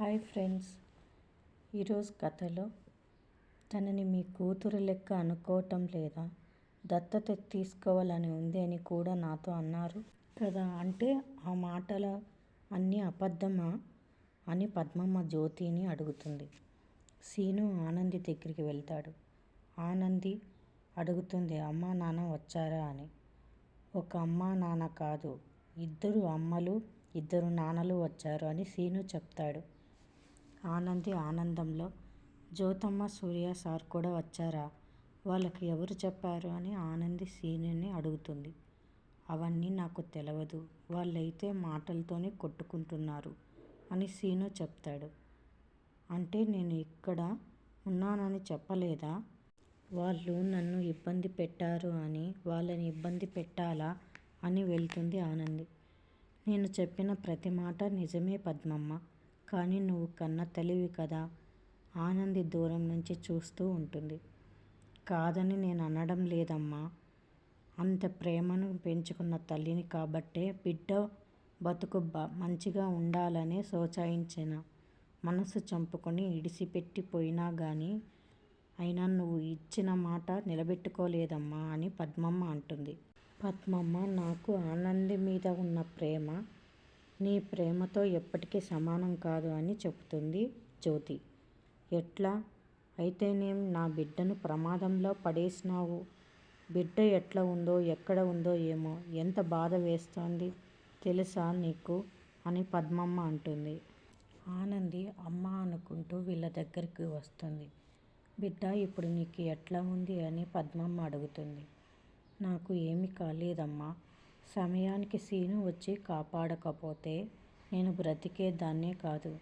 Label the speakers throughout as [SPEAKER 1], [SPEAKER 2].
[SPEAKER 1] Hi friends. ఈరోజు కథలో తనని మీ కూతురు లెక్క అనుకోవటం లేదా దత్తత తీసుకోవాలని ఉంది అని కూడా నాతో అన్నారు. కదా అంటే ఆ మాటల అన్నీ అబద్ధమా అని పద్మమ్మ జ్యోతిని అడుగుతుంది. సీను ఆనంది దగ్గరికి వెళ్తాడు. ఆనంది అడుగుతుంది అమ్మా నాన్న వచ్చారా అని. ఒక అమ్మా నాన్న కాదు ఇద్దరు అమ్మలు ఇద్దరు నాన్నలు వచ్చారు అని సీను చెప్తాడు. ఆనంది ఆనందంలో జ్యోతమ్మ సూర్య సార్ కూడా వచ్చారా? వాళ్ళకి ఎవరు చెప్పారు? అని ఆనంది సీనియర్ని అడుగుతుంది. అవన్నీ నాకు తెలవదు. వాళ్ళైతే మాటలతోనే కొట్టుకుంటున్నారు అని సీను చెప్తాడు. అంటే నేను ఇక్కడ ఉన్నానని చెప్పలేదా? వాళ్ళు నన్ను ఇబ్బంది పెట్టారు అని వాళ్ళని ఇబ్బంది పెట్టాలా అని వెళ్తుంది ఆనంది. నేను చెప్పిన ప్రతి మాట నిజమే పద్మమ్మ. కానీ నువ్వు కన్న తల్లివి కదా? ఆనంది దూరం నుంచి చూస్తూ ఉంటుంది. కాదని నేను అనడం లేదమ్మా. అంత ప్రేమను పెంచుకున్న తల్లిని కాబట్టే బిడ్డ బతుకు బ మంచిగా ఉండాలని సోచాయించిన. మనసు చంపుకొని ఇడిసిపెట్టి పోయినా కానీ అయినా నువ్వు ఇచ్చిన మాట నిలబెట్టుకోలేదమ్మా అని పద్మమ్మ అంటుంది. పద్మమ్మ నాకు ఆనంది మీద ఉన్న ప్రేమ నీ ప్రేమతో ఎప్పటికీ సమానం కాదు అని చెబుతుంది జ్యోతి. ఎట్లా? అయితేనేం నా బిడ్డను ప్రమాదంలో పడేసినావు. బిడ్డ ఎట్లా ఉందో ఎక్కడ ఉందో ఏమో ఎంత బాధ వేస్తోంది తెలుసా నీకు? అని పద్మమ్మ అంటుంది. ఆనంది అమ్మ అనుకుంటూ వీళ్ళ దగ్గరికి వస్తుంది. బిడ్డ ఇప్పుడు నీకు ఎట్లా ఉంది అని పద్మమ్మ అడుగుతుంది. నాకు ఏమీ కాలేదమ్మా. సమయానికి సీను వచ్చి కాపాడకపోతే నేను బ్రతికేదాన్నే కాదు.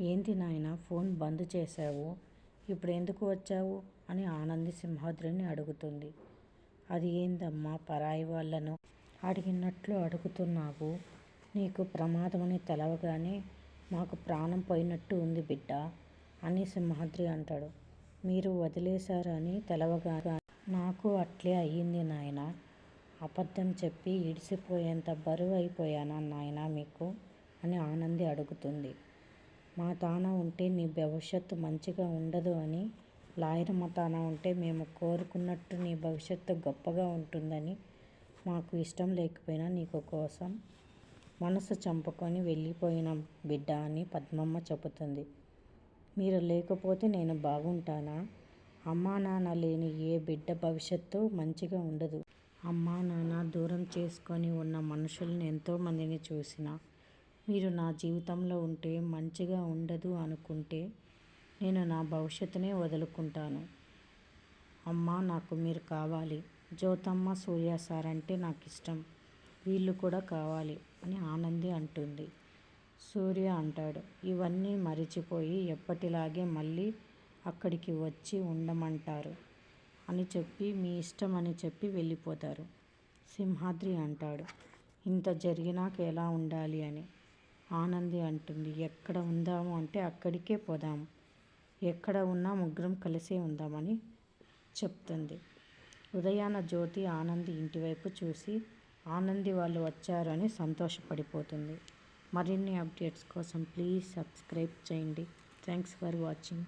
[SPEAKER 1] ఏంది నాయన ఫోన్ బంద్ చేశావు? ఇప్పుడు ఎందుకు వచ్చావు? అని ఆనంది సింహాద్రిని అడుగుతుంది. అది ఏందమ్మా పరాయి వాళ్ళను అడిగినట్లు అడుగుతున్నావు? నీకు ప్రమాదమని తెలవగానే మాకు ప్రాణం పోయినట్టు ఉంది బిడ్డ అని సింహాద్రి అంటాడు. మీరు వదిలేశారని తెలవగా నాకు అట్లే అయ్యింది నాయనా. అబద్ధం చెప్పి ఇడిసిపోయేంత బరువు అయిపోయానా నాయన మీకు? అని ఆనంది అడుగుతుంది. మా తాన ఉంటే నీ భవిష్యత్తు మంచిగా ఉండదు అని లాయరమ్మ తాన ఉంటే మేము కోరుకున్నట్టు నీ భవిష్యత్తు గొప్పగా ఉంటుందని మాకు ఇష్టం లేకపోయినా నీకు కోసం మనసు చంపుకొని వెళ్ళిపోయిన బిడ్డ అని పద్మమ్మ చెబుతుంది. మీరు లేకపోతే నేను బాగుంటానా? అమ్మా నాన్న లేని ఏ బిడ్డ భవిష్యత్తు మంచిగా ఉండదు. అమ్మా నాన్న దూరం చేసుకొని ఉన్న మనుషులను ఎంతోమందిని చూసిన. మీరు నా జీవితంలో ఉంటే మంచిగా ఉండదు అనుకుంటే నేను నా భవిష్యత్తునే వదులుకుంటాను. అమ్మా నాకు మీరు కావాలి. జ్యోతమ్మ సూర్య సార్ అంటే నాకు ఇష్టం వీళ్ళు కూడా కావాలి అని ఆనంది అంటుంది. సూర్య అంటాడు ఇవన్నీ మరిచిపోయి ఎప్పటిలాగే మళ్ళీ అక్కడికి వచ్చి ఉండమంటారు. అని చెప్పి మీ ఇష్టం అని చెప్పి వెళ్ళిపోతారు. సింహాద్రి అంటాడు. ఇంత జరిగినాక ఎలా ఉండాలి అని. ఆనంది అంటుంది. ఎక్కడ ఉందాము అంటే అక్కడికే పోదాము ఎక్కడ ఉన్నా ముగ్గురం కలిసే ఉందామని చెప్తుంది. ఉదయాన జ్యోతి ఆనంది ఇంటివైపు చూసి ఆనంది వాళ్ళు వచ్చారని సంతోషపడిపోతుంది. మరిన్ని అప్డేట్స్ కోసం ప్లీజ్ సబ్స్క్రైబ్ చేయండి. Thanks for watching.